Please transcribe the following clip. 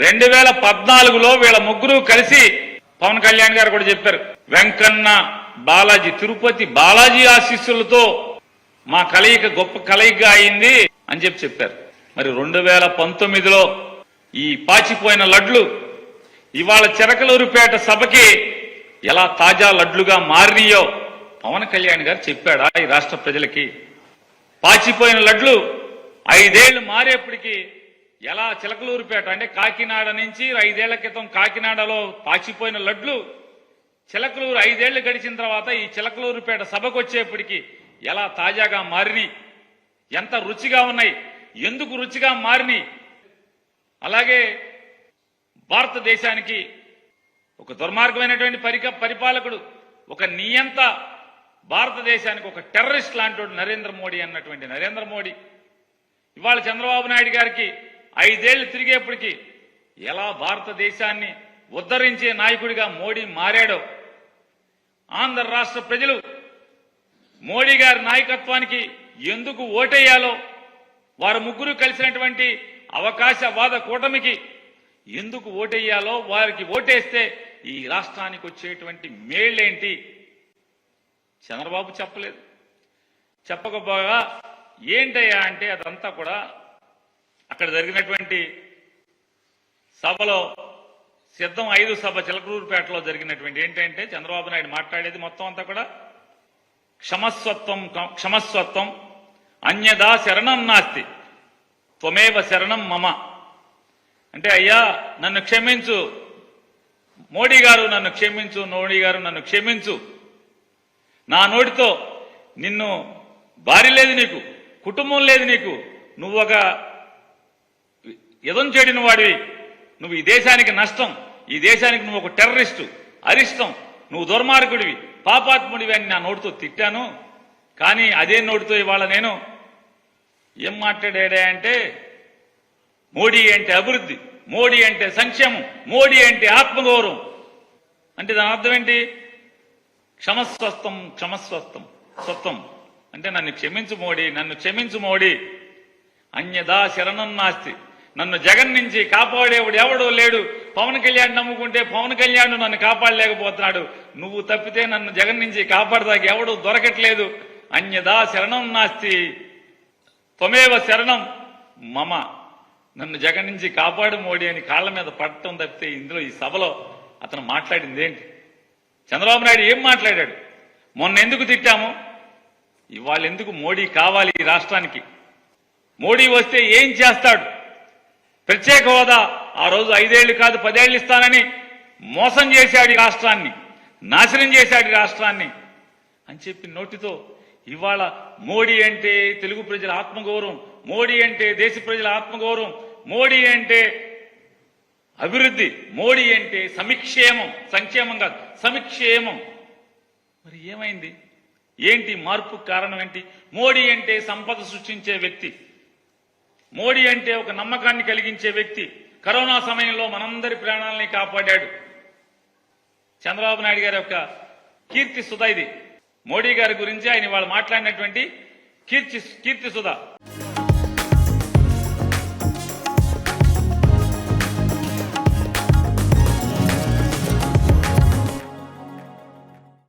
రెండు వేల పద్నాలుగులో వీళ్ళ ముగ్గురు కలిసి పవన్ కళ్యాణ్ గారు కూడా చెప్పారు వెంకన్న బాలాజీ తిరుపతి బాలాజీ ఆశీస్సులతో మా కలయిక గొప్ప కలయిక అయింది అని చెప్పి చెప్పారు. మరి రెండు వేల పంతొమ్మిదిలో ఈ పాచిపోయిన లడ్లు ఇవాళ చిరకలూరుపేట సభకి ఎలా తాజా లడ్లుగా మారినాయో పవన్ కళ్యాణ్ గారు చెప్పాడా ఈ రాష్ట్ర ప్రజలకి. పాచిపోయిన లడ్లు ఐదేళ్ళు మారేప్పటికీ ఎలా చిలకలూరుపేట అంటే కాకినాడ నుంచి ఐదేళ్ళ క్రితం కాకినాడలో పాచిపోయిన లడ్లు. చిలకలూరు ఐదేళ్ళు గడిచిన తర్వాత ఈ చిలకలూరుపేట సభకు వచ్చేప్పటికి ఎలా తాజాగా మారిని. ఎంత రుచిగా ఉన్నాయి. ఎందుకు రుచిగా మారిని. అలాగే భారతదేశానికి ఒక దుర్మార్గమైనటువంటి పరిక పరిపాలకుడు ఒక నియంత భారతదేశానికి ఒక టెర్రరిస్ట్ లాంటి నరేంద్ర మోడీ అన్నటువంటి నరేంద్ర మోడీ. ఇవాళ చంద్రబాబు నాయుడు గారికి ఐదేళ్ళు తిరిగేప్పటికీ ఎలా భారతదేశాన్ని ఉద్ధరించే నాయకుడిగా మోడీ మారాడో ఆంధ్ర రాష్ట్ర ప్రజలు మోడీ గారి నాయకత్వానికి ఎందుకు ఓటేయాలో వారు ముగ్గురు కలిసినటువంటి అవకాశవాద కూటమికి ఎందుకు ఓటేయాలో వారికి ఓటేస్తే ఈ రాష్ట్రానికి వచ్చేటువంటి మేళ్ళేంటి? చంద్రబాబు చెప్పలేదు. చెప్పకపోగా ఏంటయ్యా అంటే అదంతా కూడా అక్కడ జరిగినటువంటి సభలో సిద్ధం ఐదు సభ చిలకలూరుపేటలో జరిగినటువంటి ఏంటంటే చంద్రబాబు నాయుడు మాట్లాడేది మొత్తం అంతా కూడా క్షమస్వత్వం క్షమస్వత్వం అన్యదా శరణం నాస్తి త్వమేవ శరణం మమ. అంటే అయ్యా నన్ను క్షమించు. మోడీ గారు నన్ను క్షమించు మోడీ గారు నన్ను క్షమించు. నా నోటితో నిన్ను భార్య లేదు నీకు కుటుంబం లేదు నీకు. నువ్వు ఒక ఎదం చెడిన వాడివి. నువ్వు ఈ దేశానికి నష్టం. ఈ దేశానికి నువ్వు ఒక టెర్రరిస్టు. అరిష్టం. నువ్వు దుర్మార్గుడివి. పాపాత్ముడివి అని నా నోటితో తిట్టాను. కానీ అదే నోటితో ఇవాళ నేను ఏం మాట్లాడాడే అంటే మోడీ అంటే అభివృద్ధి మోడీ అంటే సంక్షేమం మోడీ అంటే ఆత్మగౌరవం. అంటే దాని అర్థం ఏంటి? క్షమస్వస్థం క్షమస్వస్థం స్వత్వం అంటే నన్ను క్షమించు మోడీ నన్ను క్షమించు మోడీ. అన్యదా శరణం నాస్తి. నన్ను జగన్ నుంచి కాపాడేవాడు ఎవడో లేడు. పవన్ కళ్యాణ్ నమ్ముకుంటే పవన్ కళ్యాణ్ నన్ను కాపాడలేకపోతున్నాడు. నువ్వు తప్పితే నన్ను జగన్ నుంచి కాపాడదాకా ఎవడు దొరకట్లేదు. అన్యదా శరణం నాస్తి. త్వమేవ శరణం మమ. నన్ను జగన్ నుంచి కాపాడు మోడీ అని కాళ్ళ మీద పడటం తప్పితే ఇందులో ఈ సభలో అతను మాట్లాడింది ఏంటి? చంద్రబాబు నాయుడు ఏం మాట్లాడాడు? మొన్న ఎందుకు తిట్టాము? ఇవాళ ఎందుకు మోడీ కావాలి ఈ రాష్ట్రానికి? మోడీ వస్తే ఏం చేస్తాడు? ప్రత్యేక హోదా ఆ రోజు ఐదేళ్ళు కాదు పదేళ్ళు ఇస్తానని మోసం చేశాడు రాష్ట్రాన్ని నాశనం చేశాడు రాష్ట్రాన్ని అని చెప్పి నోటితో ఇవాళ మోడీ అంటే తెలుగు ప్రజల ఆత్మగౌరవం మోడీ అంటే దేశ ప్రజల ఆత్మగౌరవం మోడీ అంటే అభివృద్ధి మోడీ అంటే సమిక్షేమం సంక్షేమం కాదు సమిక్షేమం. మరి ఏమైంది? ఏంటి మార్పు కారణం ఏంటి? మోడీ అంటే సంపద సృష్టించే వ్యక్తి. మోడీ అంటే ఒక నమ్మకాన్ని కలిగించే వ్యక్తి. కరోనా సమయంలో మనందరి ప్రాణాలని కాపాడాడు. చంద్రబాబు నాయుడు గారి యొక్క కీర్తి సుధ ఇది. మోడీ గారి గురించి ఆయన వాళ్ళు మాట్లాడినటువంటి కీర్తి కీర్తి సుధ.